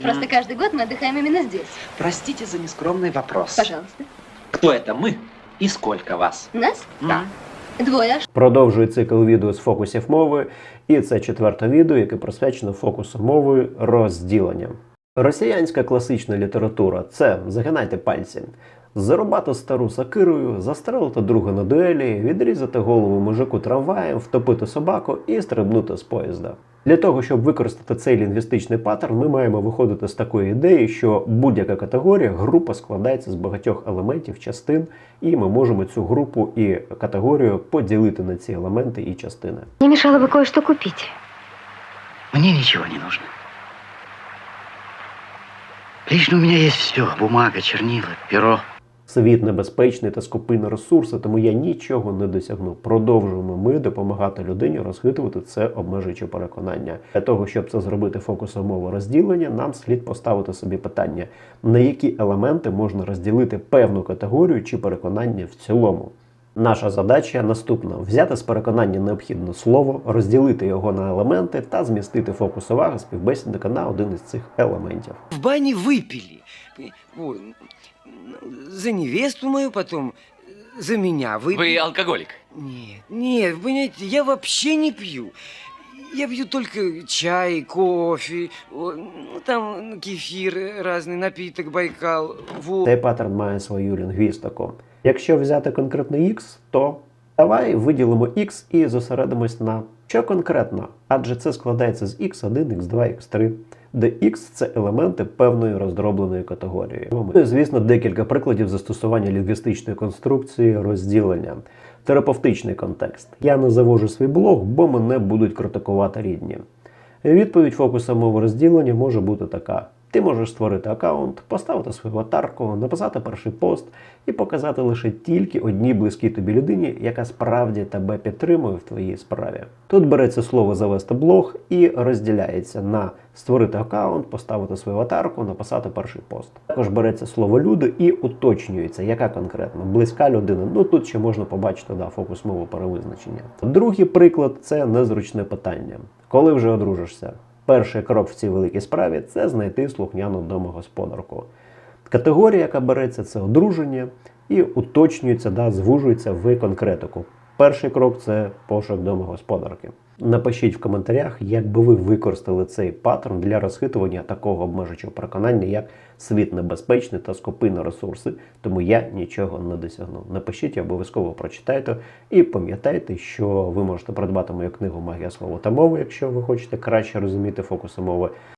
Просто каждый год мы отдыхаем именно здесь. Простите за нескромный вопрос. Пожалуйста. Кто это мы и сколько вас? Нас? Да. Двое. аж. Продовжую цикл відео з фокусів мови, і це четверте відео, яке присвячено фокусу мови розділення. Росіянська класична література це загинайте пальці. Зарубати стару сакирою, застрелити друга на дуелі, відрізати голову мужику трамваєм, втопити собаку і стрибнути з поїзда. Для того, щоб використати цей лінгвістичний паттерн, ми маємо виходити з такої ідеї, що будь-яка категорія, група складається з багатьох елементів, частин, і ми можемо цю групу і категорію поділити на ці елементи і частини. Не мешало бы кое-что купить. Мне ничего не нужно. Лично у меня есть все. Бумага, чернила, перо. Світ небезпечний та скупий на ресурси, тому я нічого не досягну. Продовжуємо ми допомагати людині розхитувати це обмежуюче переконання. Для того, щоб це зробити фокусом мови розділення, нам слід поставити собі питання, на які елементи можна розділити певну категорію чи переконання в цілому. Наша задача наступна: взяти з переконання необхідне слово, розділити його на елементи та змістити фокус уваги співбесідника на один із цих елементів. В бане выпили Ой, за невесту мою, потом за меня выпили. Вы алкоголик. Нет, нет, вы понимаете, я вообще не пью. Я пью только чай, кофе, о, ну, там кефир, разный напиток, Байкал, вот. Цей паттерн має свою лінгвістику. Якщо взяти конкретний X, то давай виділимо X і зосередимось на що конкретно, адже це складається з X1, X2, X3, де X – це елементи певної роздробленої категорії. Ну звісно, декілька прикладів застосування лінгвістичної конструкції розділення. Терапевтичний контекст. Я не завожу свій блог, бо мене будуть критикувати рідні. Відповідь фокуса мови розділення може бути така: ти можеш створити аккаунт, поставити свою аватарку, написати перший пост і показати лише тільки одній близькій тобі людині, яка справді тебе підтримує в твоїй справі. Тут береться слово завести блог і розділяється на створити аккаунт, поставити свою аватарку, написати перший пост. Також береться слово люди і уточнюється, яка конкретно близька людина. Ну тут ще можна побачити да, фокус мови перевизначення. Другий приклад це незручне питання. Коли вже одружишся? Перший крок в цій великій справі це знайти слухняну домогосподарку. Категорія, яка береться, це одруження і уточнюється, да, звужується в конкретику. Перший крок це пошук домогосподарки. Напишіть в коментарях, як би ви використали цей паттерн для розхитування такого обмежуючого переконання, як світ небезпечний та скупий ресурси, тому я нічого не досягну. Напишіть, обов'язково прочитайте і пам'ятайте, що ви можете придбати мою книгу Магія слова та мови, якщо ви хочете краще розуміти фокуси мови.